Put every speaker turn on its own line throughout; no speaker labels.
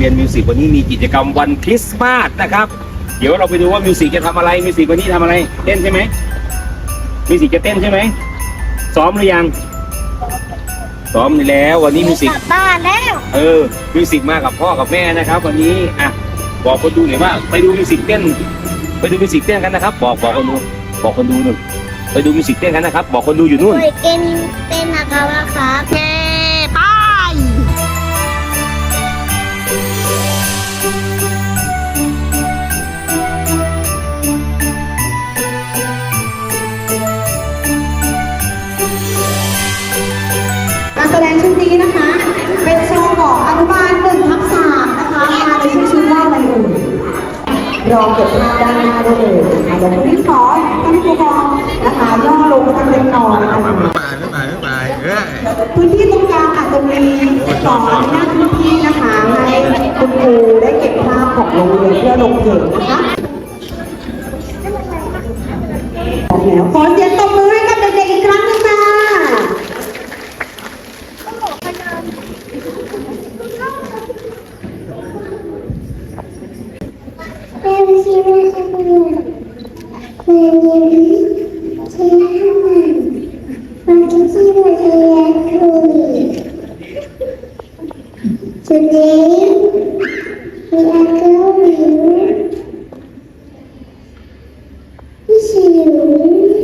เรียนมิวสิกวันนี้มีกิจกรรมวันคริสต์มาสนะครับ เดี๋ยวเราไปดูว่ามิวสิกจะทำอะไรมิวสิกวันนี้ทำอะไร เต้นใช่ไหมมิวสิกจะเต้นใช่ไหมซ้อมหรือยังซ้อมแล้ววันนี้มิวสิก
กลับบ้านแล้ว
เออมิวสิกมากับพ่อกับแม่นะครับ วันนี้อะบอกคนดูหน่อยว่า ไปดูมิวสิกเต้น ไปดูมิวสิกเต้นกันนะครับ บอกบอกคนดูบอกคนดูหน่อยไปดูมิวสิกเต้นกันนะครับ บอกคนดูอยู่นู่น
เคยเต้นเต้นนะครับนะครับ
นี้นะคะ เป็นโชว์ของอนุบาลหนึ่งทับสามนะคะมาในชื่อชุดว่าอะไรเอ่ยรอเก็บภาพด้านหน้าได้เลยนะคะเดี๋ยวคุณพี่ขอท่านผู้ปกครองนะคะย่อลงสักเล็กน้อยนะคะ
ไปไม่ไปไม่ไปเอ้ย
พื้นที่ตรงกลางอาจจะมีสองหน้าพื้นที่นะคะให้คุณครูได้เก็บภาพของโรงเรียนเพื่อลงเก็บนะคะพร้อมแล้วขอเสียงตบมือให้
Thank you.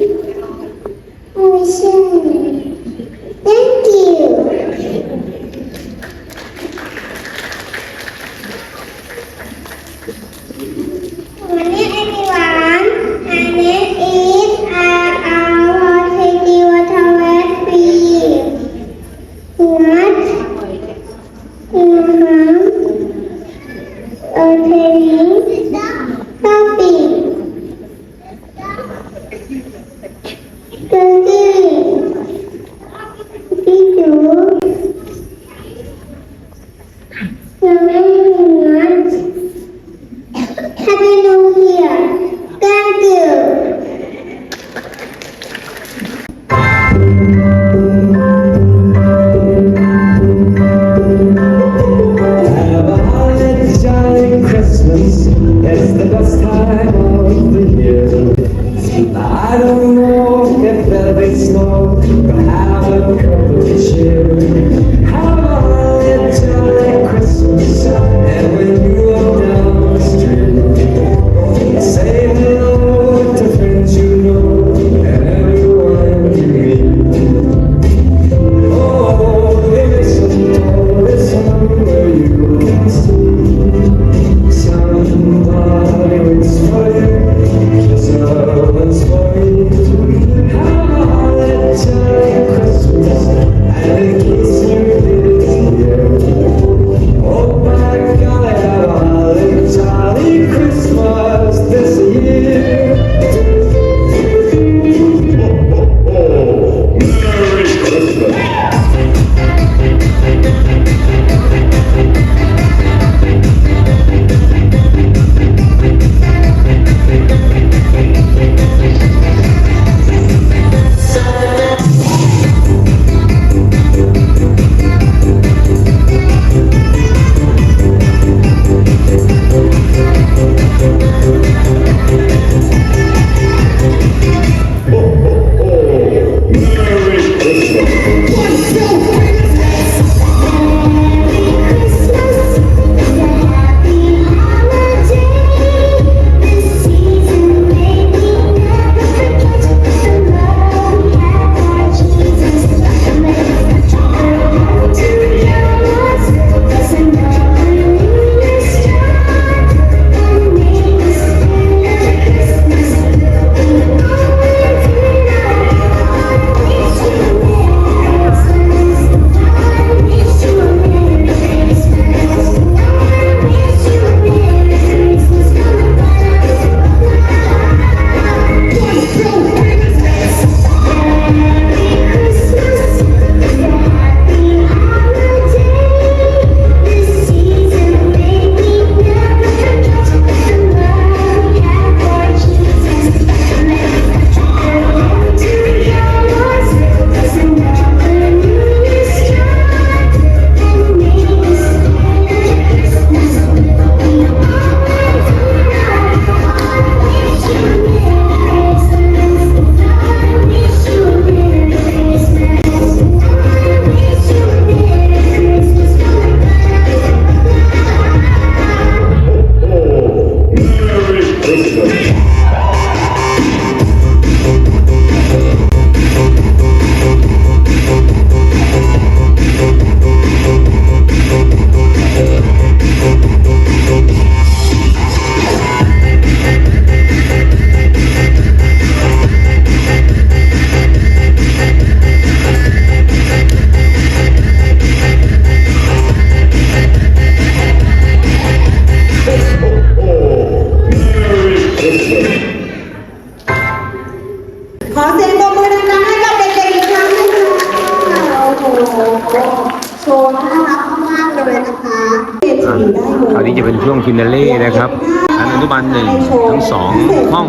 คราวนี้จะเป็นช่วงฟินาเล่นะครับชั้นอนุบาลหนึ่งทั้งสองห้อง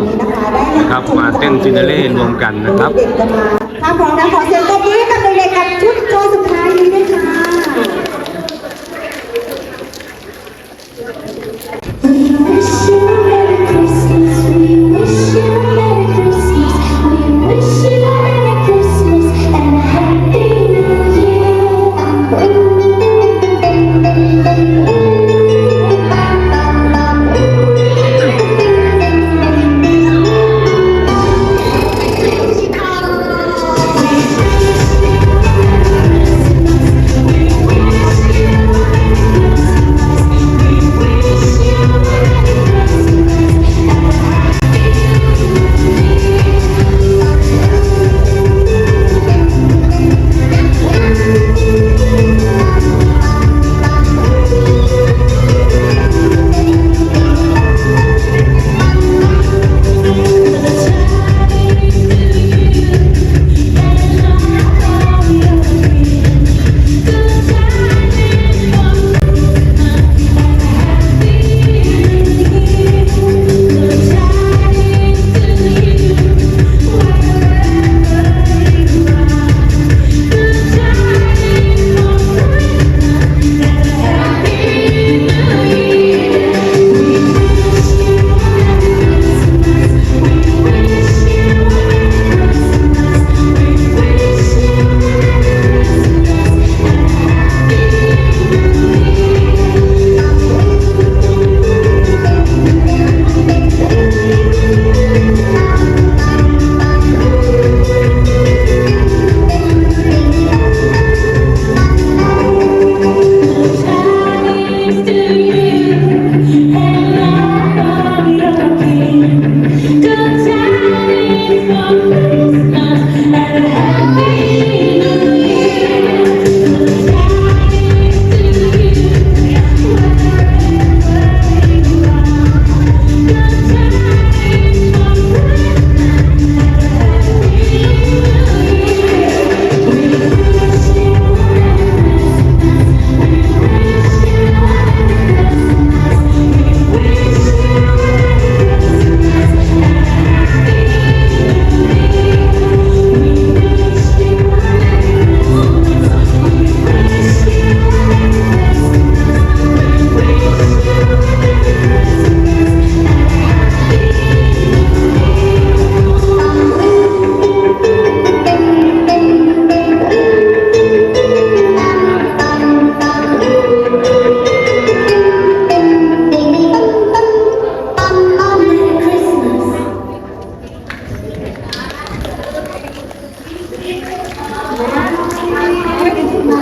นะครับมาเต้นฟินาเล่รวมกันนะครับ
ถ้าพร้อมนะขอเสีย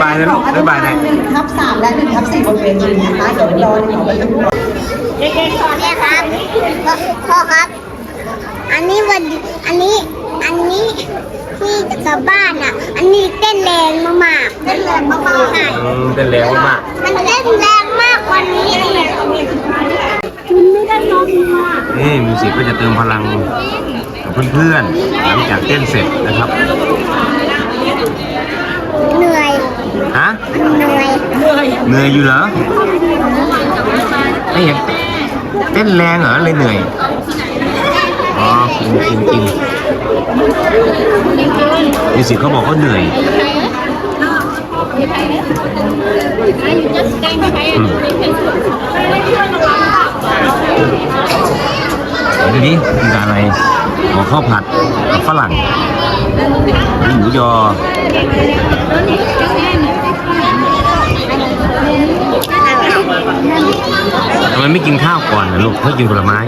นทูทรีแชร์ท่าที่สองค่ะท่าที่สองนี่นี่ค่ะนี่เอาเป็นภาพเข้ามานะคะท่าที่สามค่ะดอกไม้บานแชร์โอเคน่ารักที่สุดเลยนะคะเดี๋ยวเขียวตัว
ซิก
รวมกัน
บ๊ายบายนะลูก
ของอนุ
บ๊ายบาย
บา
นะ
ลหนึ่งทับสามและหนึ่งทับสี่บนเวทีนะคะเดี๋ยวรอเดี๋ยวไปดู
เด็กๆขอเนี่ยครับพ่อพ่อครับ อันนี้วันอันนี้อันนี้ที่จะกลับบ้านอะ อันนี้เต้นแรงมากๆเต้นแรงมากๆใช่
อืมเต้นแรงมาก
มันเต้นแรงมากกว่านี้มันไม่ได้ร้องมาก
นี่มิวสิกก็จะเติมพลังกับเพื่อนๆหลังจากเต้นเสร็จนะครับ
เหนื่อย
ฮะ
เหนื่อย
เหนื่อยอยู่เหรอไม่เห็นเต้นแรงเหรอเลยเหนื่อยอ๋อกินกินกินมิวสิกเขาบอกเขาเหนื่อยอืมเดี๋ยวนี้กินกับอะไรหอข้าวผัดกับฝรั่งมี หมูยอทำไมไม่กินข้าวก่อนนะลูกให้กินผลไม้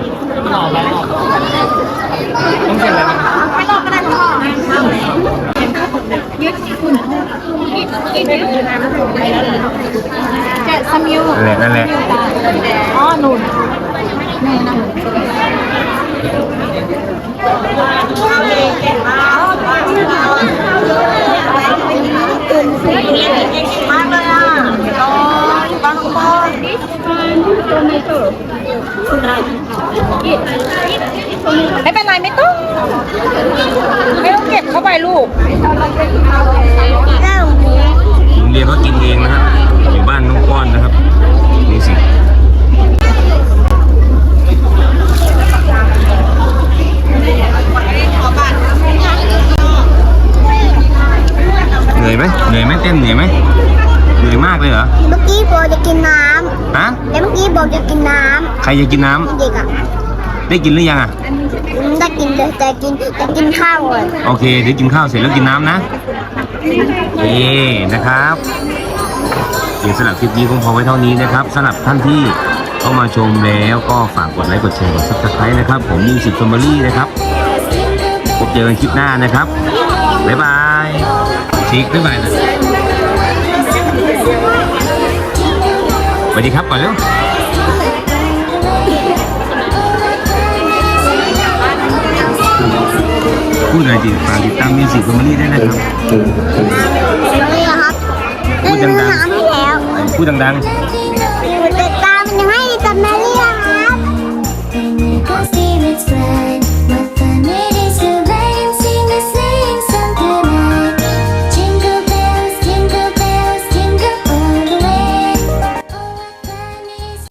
สคามิว
นั่นแหละนั่นแหละ
อ๋อหนุนแม่นะ มากเลยอะอ๋อบางคนไม่เป็นไรไม่ต้องไม่ต้องเก็บเข้าไปลูก
โรงเรียนก็กินเองนะฮะบอยู่บ้านน้องก้อนนะครับนี่สิเหนื่อยไหมเหนื่อยไหมเต้นเหนื่อยไหมเหนื่อยมากเลยเหรอ
เมื่อกี้บอกจะกินน้
ฮะำ
แล้วเมื่อกี้บอกจะกินน้
ใครจะกินน้ำำ
เด็กอะ
ได้กินหรือยังอะ
ได้กินแต่แต่กินแต่กินข้าวก่อน
โอเคเดี๋ยวกินข้าวเสร็จแล้วกินน้ำนะเอนะครับ เดี๋ยวสำหรับคลิปนี้คงพอไว้เท่านี้นะครับสำหรับท่านที่เข้ามาชมแล้วก็ฝากกดไลค์กดแชร์กดซับสไครต์นะครับ ผมมิวสิกฟอร์มลี่นะครับพบเจอกันคลิปหน้านะครับ บ๊ายบายชิคบ๊ายบายนะสวัสดีครับก่อนเร็ว พูดหน่อยจิฝากติดตามมิวสิกฟอร์มลี่ด้วยนะครับ
นี่ครับ
พูดดังๆ
น้ำให้แล้ว
พูดดังๆ